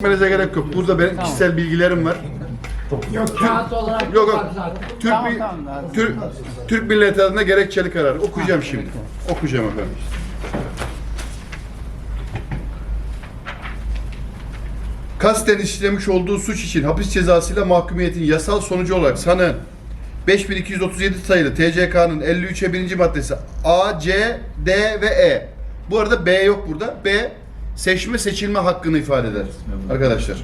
Gitmenize gerek yok. Burada benim kişisel bilgilerim var. Kağıt olarak Yok yok. Türk, Tamam, mi- tamam, lazım. Türk, Türk Milleti adına gerekçeli karar. Okuyacağım şimdi. Okuyacağım efendim. Kasten işlemiş olduğu suç için hapis cezasıyla mahkumiyetin yasal sonucu olarak sanığın 5237 sayılı TCK'nın 53'e 1. maddesi A, C, D ve E. Bu arada B yok burada. B seçme seçilme hakkını ifade eder arkadaşlar.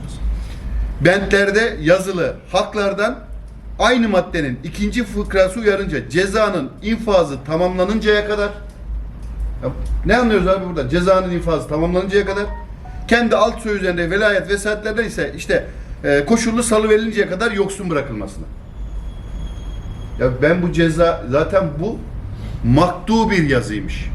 Bentlerde yazılı haklardan aynı maddenin ikinci fıkrası uyarınca cezanın infazı tamamlanıncaya kadar ne anlıyoruz abi burada? Cezanın infazı tamamlanıncaya kadar kendi alt soy üzerinde velayet vesayetlerden ise işte e, koşullu salı verilinceye kadar yoksun bırakılmasına. Ya ben bu ceza zaten bu maktu bir yazıymış.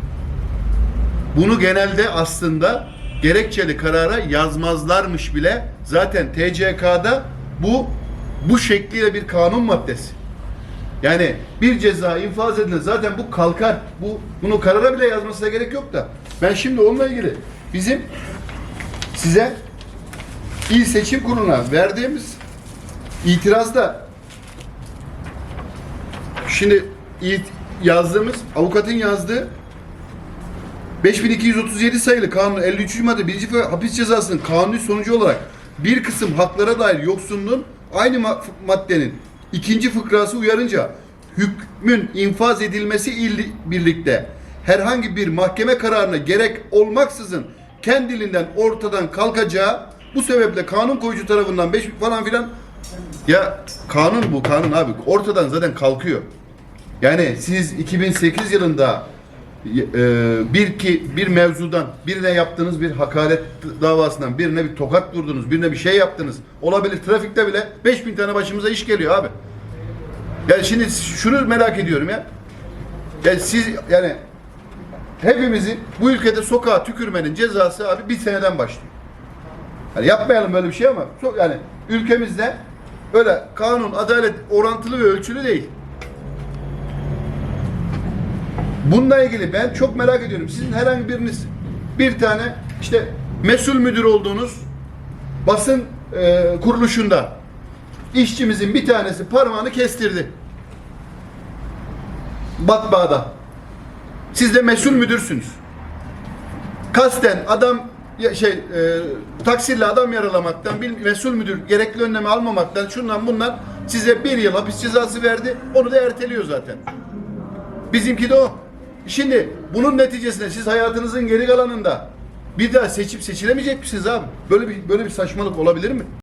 Bunu genelde aslında gerekçeli karara yazmazlarmış bile. Zaten TCK'da bu bu şekliyle bir kanun maddesi. Yani bir ceza infaz edilir zaten bu kalkar. Bu bunu karara bile yazmasına gerek yok da. Ben şimdi onunla ilgili bizim size İl Seçim Kurulu'na verdiğimiz itirazda şimdi yazdığımız avukatın yazdığı 5237 sayılı kanun 53. madde 1. ve hapis cezasının kanuni sonucu olarak bir kısım haklara dair yoksunluğun aynı ma- maddenin ikinci fıkrası uyarınca hükmün infaz edilmesi il birlikte herhangi bir mahkeme kararına gerek olmaksızın kendiliğinden ortadan kalkacağı bu sebeple kanun koyucu tarafından 5 falan filan ya kanun bu kanun abi ortadan zaten kalkıyor. Yani siz 2008 yılında bir ki bir mevzudan birine yaptığınız bir hakaret davasından birine bir tokat vurdunuz, birine bir şey yaptınız. Olabilir trafikte bile 5000 tane başımıza iş geliyor abi. Yani şimdi şunu merak ediyorum ya. Yani siz yani hepimizin bu ülkede sokağa tükürmenin cezası abi bir seneden başlıyor. Yani yapmayalım böyle bir şey ama çok yani ülkemizde öyle kanun, adalet orantılı ve ölçülü değil. Bununla ilgili ben çok merak ediyorum. Sizin herhangi biriniz bir tane işte mesul müdür olduğunuz basın e, kuruluşunda işçimizin bir tanesi parmağını kestirdi. Matbaada. Siz de mesul müdürsünüz. Kasten adam ya şey e, taksirle adam yaralamaktan bir mesul müdür gerekli önlemi almamaktan şundan bundan size bir yıl hapis cezası verdi. Onu da erteliyor zaten. Bizimki de o. Şimdi bunun neticesinde siz hayatınızın geri kalanında bir daha seçip seçilemeyecek misiniz abi? Böyle bir böyle bir saçmalık olabilir mi?